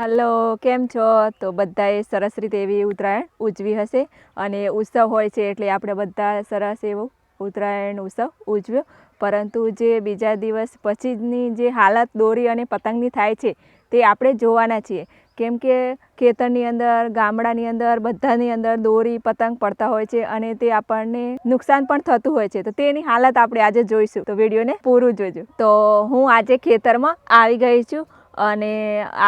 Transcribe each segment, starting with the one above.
Hello, કેમ છો? તો બધાએ સરસ રીતે એવી ઉત્તરાયણ ઉજવી હશે અને ઉત્સવ હોય છે એટલે આપણે બધા સરસ એવો ઉત્તરાયણ ઉત્સવ ઉજવ્યો. પરંતુ જે બીજા દિવસ પછીની જે હાલત દોરી અને પતંગની થાય છે તે આપણે જોવાના છીએ. કેમ કે ખેતરની અંદર, ગામડાની અંદર, બધાની અંદર દોરી, પતંગ પડતા હોય છે અને તે આપણને નુકસાન પણ થતું હોય છે. તો તેની હાલત આપણે આજે જોઈશું. તો વિડીયોને પૂરું જોજો. તો હું આજે ખેતરમાં આવી ગઈ છું. અને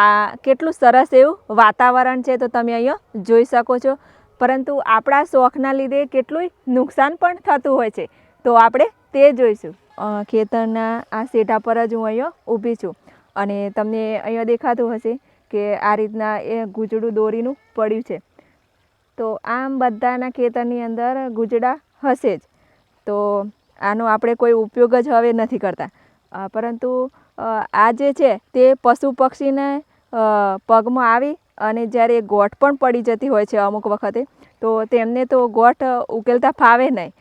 આ કેટલું સરસ એવું વાતાવરણ છે તો તમે અહીંયા જોઈ શકો છો. પરંતુ આપણા શોખના લીધે કેટલું નુકસાન પણ થતું હોય છે. તો આપણે તે જોઈશું. ખેતરના આ સેટા પર જ હું અહીંયા ઊભી છું. અને તમને અહીંયા દેખાતું હશે કે આ રીતના એ ગુજડું દોરીનું પડ્યું છે. તો આમ બધાના ખેતરની અંદર ગુજડા હશે જ. તો આનો આપણે કોઈ ઉપયોગ જ હવે નથી કરતા. પરંતુ આ જે છે તે પશુ પક્ષીને પગમાં આવી અને જ્યારે ગોઠ પણ પડી જતી હોય છે અમુક વખતે, તો તેમને તો ગોઠ ઉકેલતા ફાવે નહીં.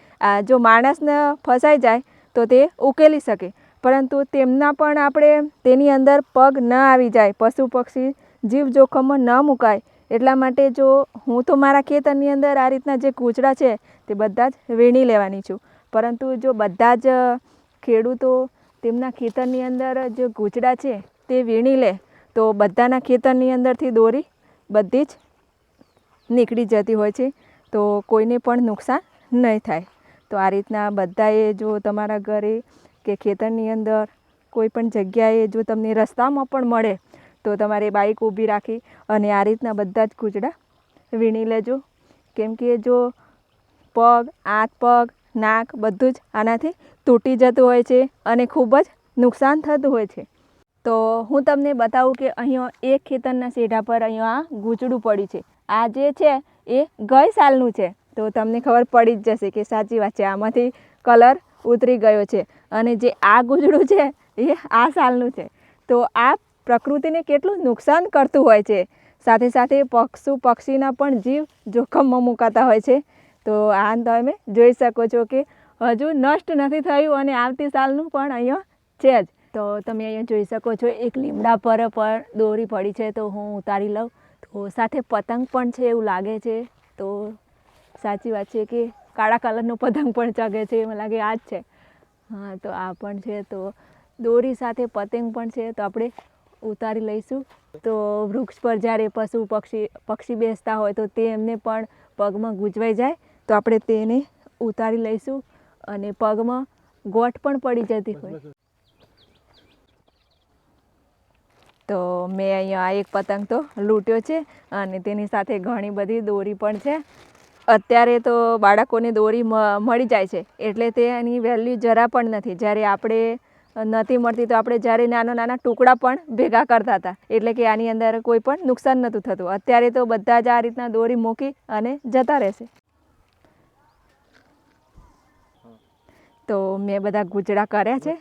જો માણસને ફસાઈ જાય, તો તે ઉકેલી શકે. પરંતુ તેમના પણ આપણે તેની અંદર પગ ન આવી જાય, પશુ પક્ષી જીવ જોખમમાં ન મુકાય. એટલા માટે જો હું તો મારા ખેતરની અંદર આ રીતના જે કૂચડા છે, તે બધા જ વીણી લેવાની છું. પરંતુ જો બધા જ ખેડૂતો તેમના ખેતરની અંદર જે કૂચડા છે, તે વીણી લે. તો બધાના ખેતરની અંદરથી દોરી બધી જ નીકળી જતી હોય છે. તો કોઈને પણ નુકસાન નહીં થાય. તો આ રીતના બધાએ જો તમારા ઘરે કે ખેતરની અંદર કોઈ પણ જગ્યાએ જો તમને રસ્તામાં પણ મળે, તો તમારે બાઇક ઊભી રાખી અને આ રીતના બધા જ કૂચડા વીણી લેજો. કેમ કે જો પગ આઠ પગ નાક બધું જ આનાથી તૂટી જતું હોય છે અને ખૂબ જ નુકસાન થતું હોય છે. તો હું તમને બતાવું કે અહીંયા એક ખેતરના શેઢા પર અહીંયા આ ગૂંચડું પડ્યું છે. આ જે છે એ ગઈ સાલનું છે. તો તમને ખબર પડી જ જશે કે સાચી વાત છે, આમાંથી કલર ઉતરી ગયો છે અને જે આ ગૂંચડું છે એ આ સાલનું છે. તો આ પ્રકૃતિને કેટલું નુકસાન કરતું હોય છે. સાથે સાથે પશુ પક્ષીના પણ જીવ જોખમમાં મુકાતા હોય છે. તો આ તમે જોઈ શકો છો કે હજુ નષ્ટ નથી થયું અને આવતી સાલનું પણ અહીંયા છે જ. તો તમે અહીંયા જોઈ શકો છો, એક લીમડા પર પણ દોરી પડી છે, તો હું ઉતારી લઉં. તો સાથે પતંગ પણ છે એવું લાગે છે. તો સાચી વાત છે કે કાળા કલરનો પતંગ પણ ચગે છે મને લાગે આ જ છે. હા, તો આ પણ છે. તો દોરી સાથે પતંગ પણ છે, તો આપણે ઉતારી લઈશું. તો વૃક્ષ પર જ્યારે પશુ પક્ષી પક્ષી બેસતા હોય તો તે એમને પણ પગમાં ગૂંચવાઈ જાય. તો આપણે તેને ઉતારી લઈશું અને પગમાં ગોઠ પણ પડી જતી હોય. તો મેં અહીંયા આ એક પતંગ તો લૂંટ્યો છે અને તેની સાથે ઘણી બધી દોરી પણ છે. અત્યારે તો બાળકોને દોરી મળી જાય છે એટલે તેની વેલ્યુ જરા પણ નથી. જ્યારે આપણે નથી મળતી તો આપણે જ્યારે નાના નાના ટુકડા પણ ભેગા કરતા હતા. એટલે કે આની અંદર કોઈ પણ નુકસાન નહોતું થતું. અત્યારે તો બધા જ આ રીતના દોરી મૂકી અને જતા રહેશે. તો મેં બધા ગુજડા કર્યા છે.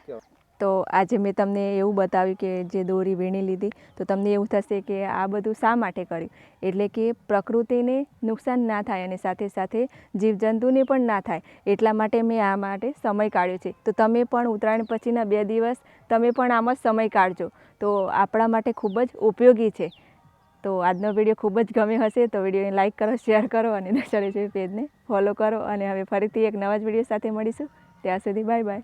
તો આજે મેં તમને એવું બતાવ્યું કે જે દોરી વીણી લીધી તો તમને એવું થશે કે આ બધું શા માટે કર્યું? એટલે કે પ્રકૃતિને નુકસાન ના થાય અને સાથે સાથે જીવજંતુને પણ ના થાય. એટલા માટે મેં આ માટે સમય કાઢ્યો છે. તો તમે પણ ઉત્તરાયણ પછીના બે દિવસ તમે પણ આમાં સમય કાઢજો. તો આપણા માટે ખૂબ જ ઉપયોગી છે. તો આજનો વીડિયો ખૂબ જ ગમ્યો હશે તો વિડીયોને લાઇક કરો શેર કરો અને દક્ષા છે પેજને ફોલો કરો. અને હવે ફરીથી એક નવા જ વીડિયો સાથે મળીશું. ત્યાં સુધી બાય બાય